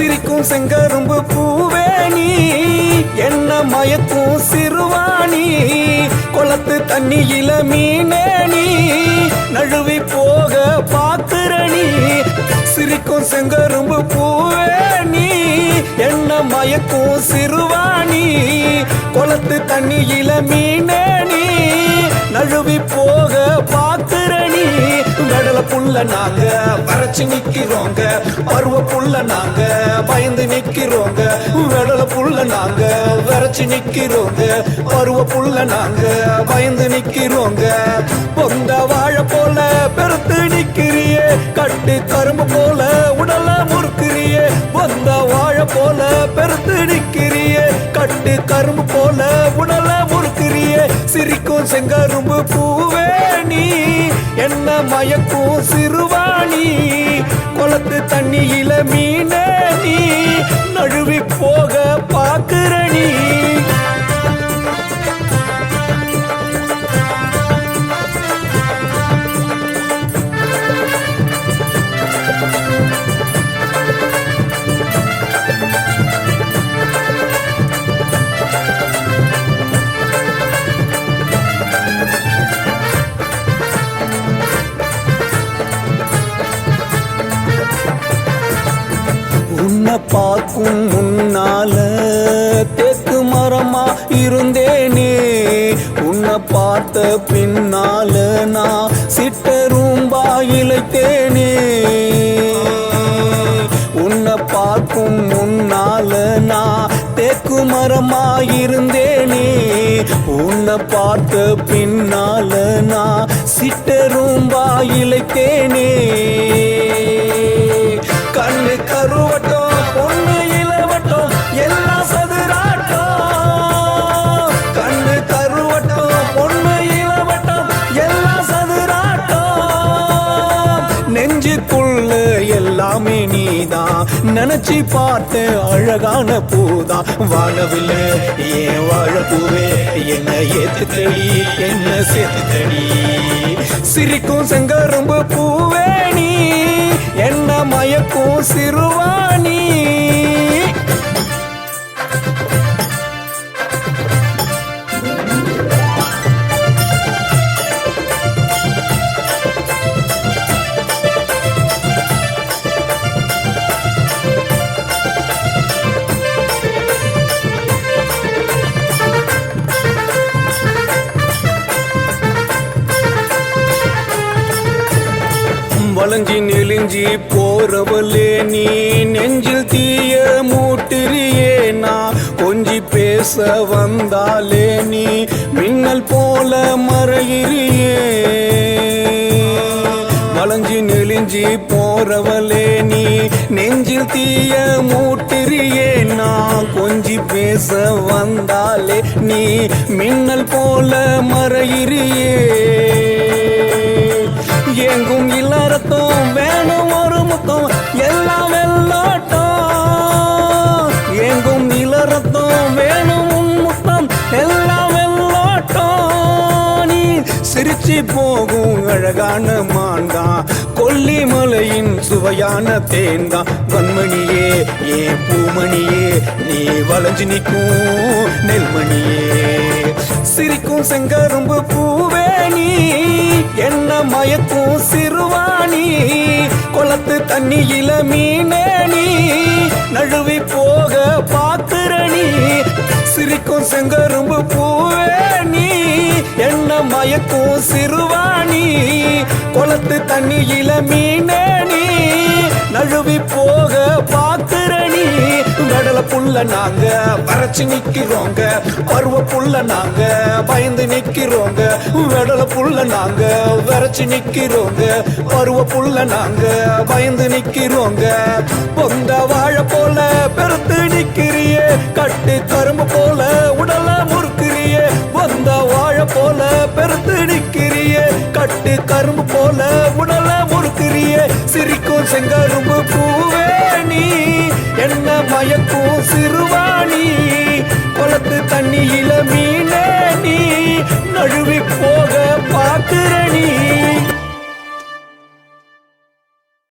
சிரிக்கும் செங்கரும்பு பூவே நீ. என்ன மயக்கும் சிறுவாணி. குளத்து தண்ணியில மீனே நீ. நழுவி போக பாக்குற சிரிக்கும் செங்கரும்பு பூவே நீ. என்ன மயக்கும் சிறுவாணி. குளத்து தண்ணியில மீனே நீ. நழுவி போக பாக்குற கடலை புள்ள நாங்க வரைச்சு நிக்கிறோங்க. பருவ புள்ள நாங்க. நிக்கிறோங்க. கடல புள்ள நாங்க. வறட்சி நிக்கிறோங்க. பருவ புள்ள நாங்க. பயந்து நிக்கிறோங்க. பொந்த வாழை போல பெருத்து நிக்கிறியே. கட்டு கரும்பு போல உடல முறுக்கிறியே. பொந்த வாழை போல பெருத்து நிக்கிறியே. கட்டு கரும்பு போல உடல முறுக்கிறியே. சிரிக்கும் செங்கரும்பு பூவே நீ. என்ன மயக்கும் சிறுவாணி. குளத்து தண்ணியில மீனே நீ. பார்க்கும் முன்னால தேக்கு மரமா இருந்தேனே. உன்னை பார்த்த பின்னால நான் சிட்டரும்பா இழைத்தேனே. உன்னை பார்க்கும் முன்னால நான் தேக்கு மரமா இருந்தேனே. உன்னை பார்த்த பின்னால நான் சிட்டரும்பா இழைத்தேனே. கண்ணு கருவட்டம். எல்லாமே நீதான் நினைச்சு பார்த்த அழகான பூதா. வாழவில்லை ஏன் வாழப்பூவே? என்ன ஏத்துக்கடி என்ன சேர்த்துக்கடி சிரிக்கும் செங்கரும்பு பூவே நீ என்ன மயக்கும் சிறுவாணி. வளைஞ்சி நெளிஞ்சி போறவளே நீ நெஞ்சில் தீய மூட்டுறியே நான் கொஞ்சி பேச வந்தாலே நீ மின்னல் போல மறையிறியே. வளைஞ்சி நெளிஞ்சி போறவளே நீ நெஞ்சில் தீய மூட்டுறியே நான் கொஞ்சி பேச வந்தாலே நீ மின்னல் போல மறையிறியே. எங்கும் இல்லறத்தும் வேணும் ஒரு முத்தம். எல்லாம் எல்லாம் சிரிச்சு போகும் அழகான மான்தான் கொல்லிமலையின் சுவையான தேன்தான் வன்மணியே ஏ பூமணியே நீ வளைஞ்சு நிற்கும் நெல்மணியே. சிரிக்கும் செங்கரும்பு பூவே நீ என்ன மயக்கும் சிறுவாணி. குளத்து தண்ணியில மீனே நீ நழுவி போக பாக்குற நீ. சிரிக்கும் செங்கரும்பு பூவே நீ மயக்கும் சிறுவாணி குளத்து தண்ணியில மீனே நீ நழுவி போக பாக்குறணி நீ. கடல புள்ள நாங்க வரைச்சு நிக்கிறோங்க. பருவ புள்ள நாங்க பயந்து நிக்கிறோங்க. வெடல புள்ள நாங்க வரைச்சு நிக்கிறோங்க. பருவ புள்ள நாங்க பயந்து நிக்கிறோங்க. பொந்த வாழை போல பெருத்து நிக்கிறியே. கட்டு கரும்பு போல உடல முறுக்கிறியே. பொந்த வாழை போல பெருத்து நிக்கிறியே. கட்டு கரும்பு போல உடல முறுக்கிறியே சிரிக்கும் செங்கரும்பு பூவே நீ என்ன மயக்கும் சிறுவாணி.